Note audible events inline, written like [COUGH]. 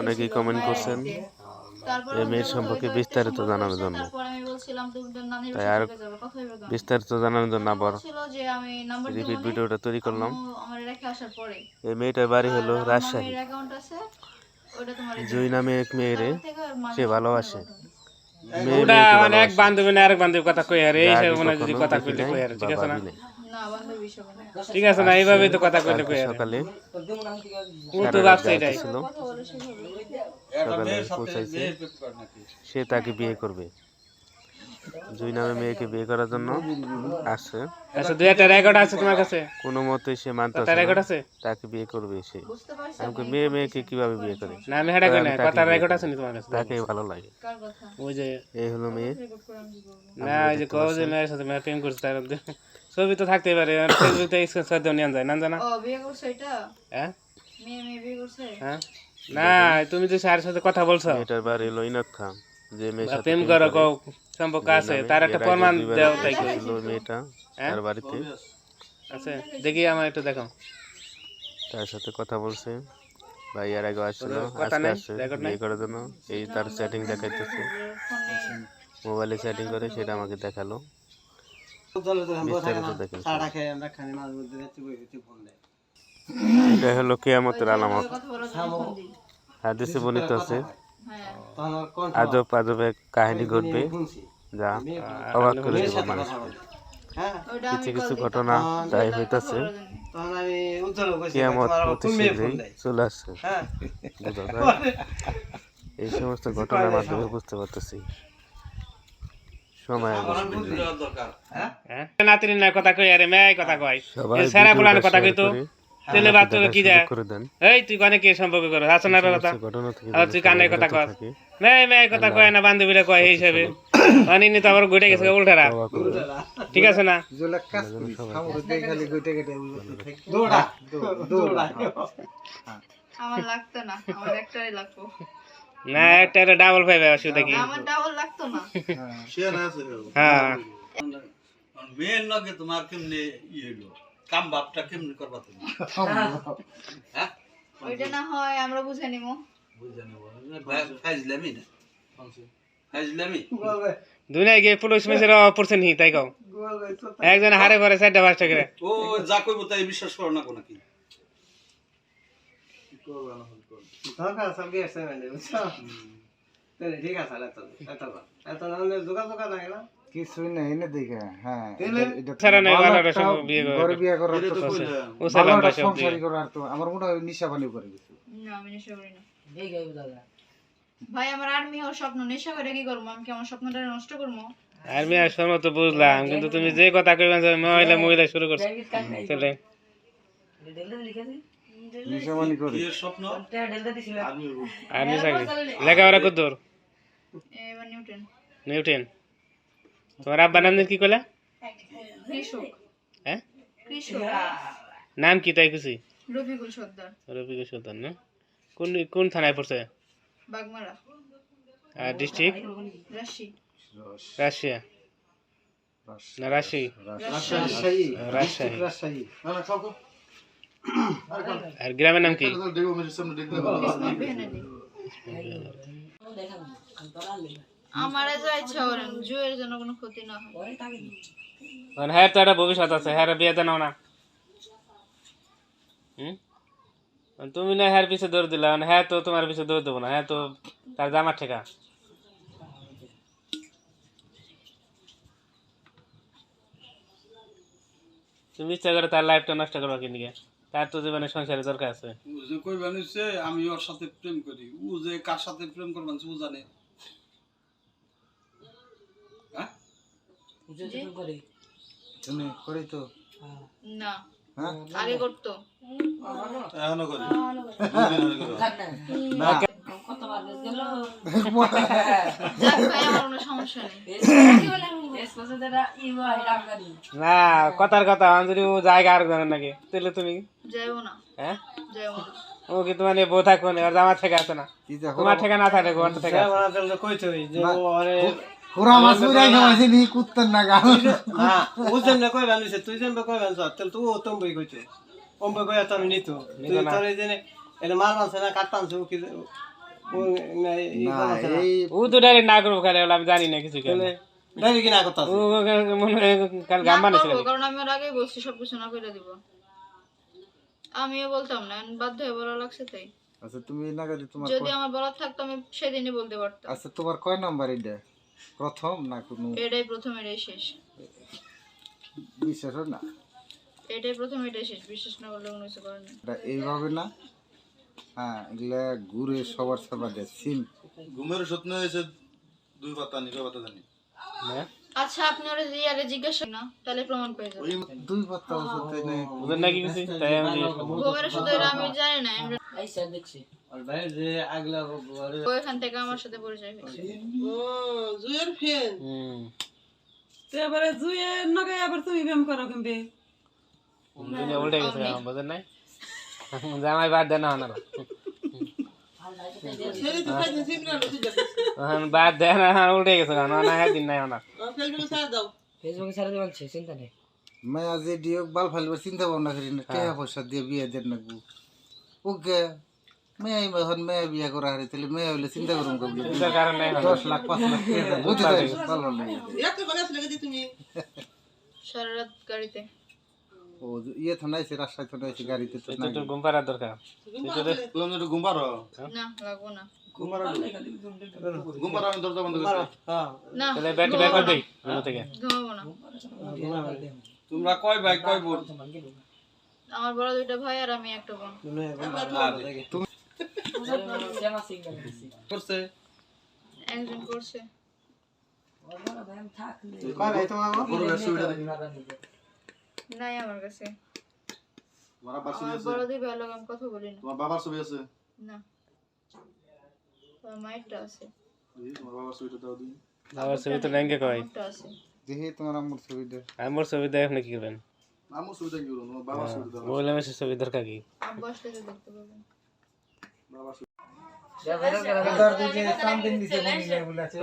অনেকেই কমেন্ট করছেন এই মেয়ের সম্পর্কে বিস্তারিত জানানোর জন্য। তাই আর চলে যাবে, কথা হইবে কেন? বিস্তারিত জানানোর জন্য আবার ছিল যে আমি নাম্বার দিব রিপিট ভিডিওটা তৈরি করলাম। এই মেয়েটার বাড়ি হলো রাজশাহী। মামির অ্যাকাউন্ট আছে ওটা তোমার জুই নামে এক মেয়েরে সে ভালোবাসে। মানে এক বান্ধবী না আরেক বান্ধবী কথা কই আর এই মনে যদি কথা কইলে কই আর ঠিক আছে না? ঠিক আছে না এইভাবেই তো কথা কইলে কই সকালে ও তো ভাবছে এটাই। ছিল সকালে পৌঁছাইছে। সে তাকে বিয়ে করবে। দুই নামে মেয়েকে বিয়ে করার জন্য আসছে। আচ্ছা দুই একটা রেকর্ড আছে তোমার কাছে? কোনো মতে সে মানতে কথা রেকর্ড আছে? তাকে বিয়ে করবে সে। বুঝতে আমাকে মেয়ে মেয়েকে কীভাবে বিয়ে করে? না আমি হেডা কই না তাকে কথা রেকর্ড আছে নি তোমার কাছে? তাকে ভালো লাগে। ওই যে এই হলো মেয়ে। রেকর্ড করে আমি কি করব না ওই যে কও যে মেয়ের সাথে মেয়ে প্রেম করছে তার ছবি তো থাকতেই পারে [COUGHS] ফেসবুকে স্ক্রিনশট দিয়ে নিয়ে যায় না জানা ও বিয়ে করছে এটা? হ্যাঁ? মেয়ে মেয়ে বিয়ে করছে? হ্যাঁ? না তুমি যে স্যারের সাথে কথা বলছো মেয়েটার বাড়ি হলো খান যে মেয়ের সাথে প্রেম করো কও সম্পর্ক আছে তার একটা প্রমাণ দাও তাই এসেছিল মেয়েটা হ্যাঁ? তার বাড়িতে। আছে দেখি আমার একটু দেখো। তার সাথে কথা বলছে ভাই এর আগে আসছিল আজকে আসছে নাই? বিয়ে করার জন্য। এই তার চ্যাটিং দেখাইতেছে। মোবাইলে চ্যাটিং করে সেটা আমাকে দেখাল। এটা হলো কেয়ামতের আলামত। হাদিসে বর্ণিত আছে হ্যাঁ। আজব আজব এক কাহিনী ঘটবে। যা অবাক করে দেব মানুষ হ্যাঁ? কিছু কিছু ঘটনা তাই হইতাছে। কেয়ামত ফোন শীঘ্রই চলে আসছে। হ্যাঁ। এই সমস্ত ঘটনার মাধ্যমে বুঝতে পারতেছি। সময় অবশ্যই হ্যাঁ? নাতির না কথা কই আরে মেয়ে কথা কয় এ সারা বলার কথা share কইতো করে। তেলে বাদ তোকে কি যায় এই তুই কানে কে সম্পর্ক করো হাসনার কথা? আর তুই কানে কথা কর মেয়ে মেয়ে কথা কয় না বান্ধবীরা কয় এই হিসাবে। অনিনি তো আবার ঘুরে গেছে উল্টারা। ঠিক আছে না? দৌড়া দৌড়া আমার লাগতো না আমার একটাই লাগতো না একটা ডাবল পাইবে অসুবিধা কি? আমার ডাবল না হ্যাঁ। মেয়ের লগে তোমার কেমনে ইয়ে হলো কাম বাপটা কেমনে করবা তুমি? হ্যাঁ? ওইটা না হয় আমরা বুঝে নিবো বুঝে নেব। ফাইজলামি না? ফাইজলামি? দুনিয়ায় গিয়ে পুলিশ মেসের অপরছেন হি তাই কও? একজন হারে পরে চারটা পাঁচটা করে। ও যা কইব তাই বিশ্বাস করো না কোন কি। দরকার সব গেছে মানে বুঝছ? তাহলে ঠিক আছে এত এত এত যোগাযোগ লাগে না? কিছুই নাই এনে দেখে হ্যাঁ। তাহলে নাই ভালো সব বিয়ে ঘরে বিয়ে করার তো তো ও সালাম ভালো সব দিয়ে করার তো। আমার মনে হয় নিশা পানি করে গেছে না আমি নেশা করি না। ভাই আমার আর্মি হওয়ার স্বপ্ন নেশা করে কি করব? আমি কি আমার স্বপ্নটা নষ্ট করব? আর মেয়ে তো বুঝলাম কিন্তু তুমি যে কথা কইবেন যে মহিলা মহিলা শুরু করছ। চলে। পানি করে স্বপ্ন আর নি চাকরি লেখাপড়া কত দূর এবার নিউটন নিউটেন তোমার আব্বার নাম কি কৃষক হ্যাঁ নাম কি তাই খুশি রফিকুল সর্দার রবিকে সুলতান না কোন কোন থানায় পড়ছে বাগমারা আর ডিস্ট্রিক্ট রাশি রাশিয়া না রাজশাহী রাজশাহী রাজশাহী রাজশাহী আর গ্রামের নাম কি বেহেনালি আমার যা ইচ্ছা করেন জুয়ের জন্য কোনো ক্ষতি না হয় মানে হ্যাঁ তো একটা ভবিষ্যৎ আছে হ্যাঁ বিয়ে দেনাও না হুম তুমি না হ্যাঁ পিছে দৌড় দিলা মানে হ্যাঁ তো তোমার পিছে দৌড় দেবো না হ্যাঁ তো তার জামার ঠেকা তুমি ইচ্ছা করে তার লাইফটা নষ্ট করবা কি নিকে তার তো জীবনে সংসারে দরকার আছে। ও যে কই বানিছে আমি ওর সাথে প্রেম করি। ও যে কার সাথে প্রেম করবান ও জানে। হ্যাঁ? তুমি করি তো। না। হ্যাঁ? আগে করতো। এখনও করি। যাক না কথার কথা আমি ও জায়গা আর জানেন নাকি? তাহলে তুমি? যাইবো না হ্যাঁ? যাইবো না ও কি তোমার বউ থাকব না আর জামার ঠেকা আছে না? তোমার ঠেকা না থাকলে ঘর যে পুরা মাছ খাওয়াইছে নি কুত্তার না গাল হ্যাঁ ও যেমনে কই বানিছে তুই কই বানিছ তাহলে তুই ও তম্বই কইছো। অম্বই কই তো আমি নিতো। তুই তোর এই জেনে এটা মার মানছে না কাট পানছে কি ও তো ডাইরেক্ট না করব খালি আমি জানি না কিছু কেন। ডাইরেক্ট না করতে ও মনে কাল গান না কারণ আমি ওর আগেই বলছি সবকিছু না করে দিব। আমিও বলতাম না বাধ্য হয়ে বলা লাগছে তাই। আচ্ছা তুমি তোমার যদি কয়- আমার বলার থাকতো আমি সেদিনই বলতে পারতাম। আচ্ছা তোমার কয় নাম্বার এটা? প্রথম না কোনো এটাই প্রথম এটাই শেষ। বিশ্বাস না? এটাই প্রথম এটাই শেষ। বিশ্বাস না করলে কোনো কিছু করেন না এটা এইভাবে না? হ্যাঁ এগুলা ঘুরে সবার দেয় সিম। ঘুমের নিয়ে এসে দুই পাতা নি কয় পাতা জানি? আচ্ছা আপনি ওরা ইয়ারে জিজ্ঞাসা না তাহলে প্রমাণ পেয়ে যাবেন দুই পাত্তা ওষুধ তাই না ওদের নাকি কিছু তাই আমি ঘুমের শুধু এরা আমি জানি না আমরা- আর ভাই যে আগলা ও থেকে আমার সাথে পরিচয় হয়েছে। হুম। এবারে জুয়ে নগে আবার তুমি প্রেম করো উল্টে গেছে নাই? [LAUGHS] জামাই বাদ দেয় না বাদ দেয় না এখন উল্টে গেছে না হ্যাঁ দিন নাই না মায়া যে দিয়ে বাল ফালিবার চিন্তা ভাবনা করি না টাকা পয়সা দিয়ে বিয়ে দেন না ওকে মেয়ে এখন মেয়ে বিয়ে করা হারি তাহলে মেয়ে হইলে চিন্তা করুন কবি নাই দশ লাখ পাঁচ লাখ বুঝতে পারি ভালো [LAUGHS] সারা রাত গাড়িতে। ও ইয়ে নাইছে রাস্তায় নাইছে গাড়িতে তো নাই। ঘুম পাড়ার দরকার। তুমি একটু ঘুম না লাগবো না। হ্যাঁ। না তাহলে ব্যাটারি ব্যাক করে দেই রুম থেকে ঘুমাবো না। তোমরা কয় ভাই কয় বোন? আমার বড় দুইটা ভাই আর আমি একটা বোন। করছে? একজন করছে। কয় নাই তোমার গরুর সুবিধা নেই নাই আমার কাছে। তোমার আব্বার ছবি আমার আছে। বড় দুই ভাইয়ের লগে আমি কথা বলি না তোমার বাবার ছবি আছে। না। আমার মায়েরটা আছে। এই, তোমার বাবার ছবিটা দাও দিন আমার ছবি তো ব্যাংকে কয়। আমারটা আছে। দেখি তোমার আম্মুর ছবি দে। আমার ছবি দেয় আপনি কি করবেন আমার ছবিটা কি করব তোমার বাবার ছবিটা দাও বললাম সে ছবি দরকার কি? আব্বু আসলে তো দেখতে পাবেন বাবার ছবি দিকে সামদিন দিছে মনি নাই বলে আছে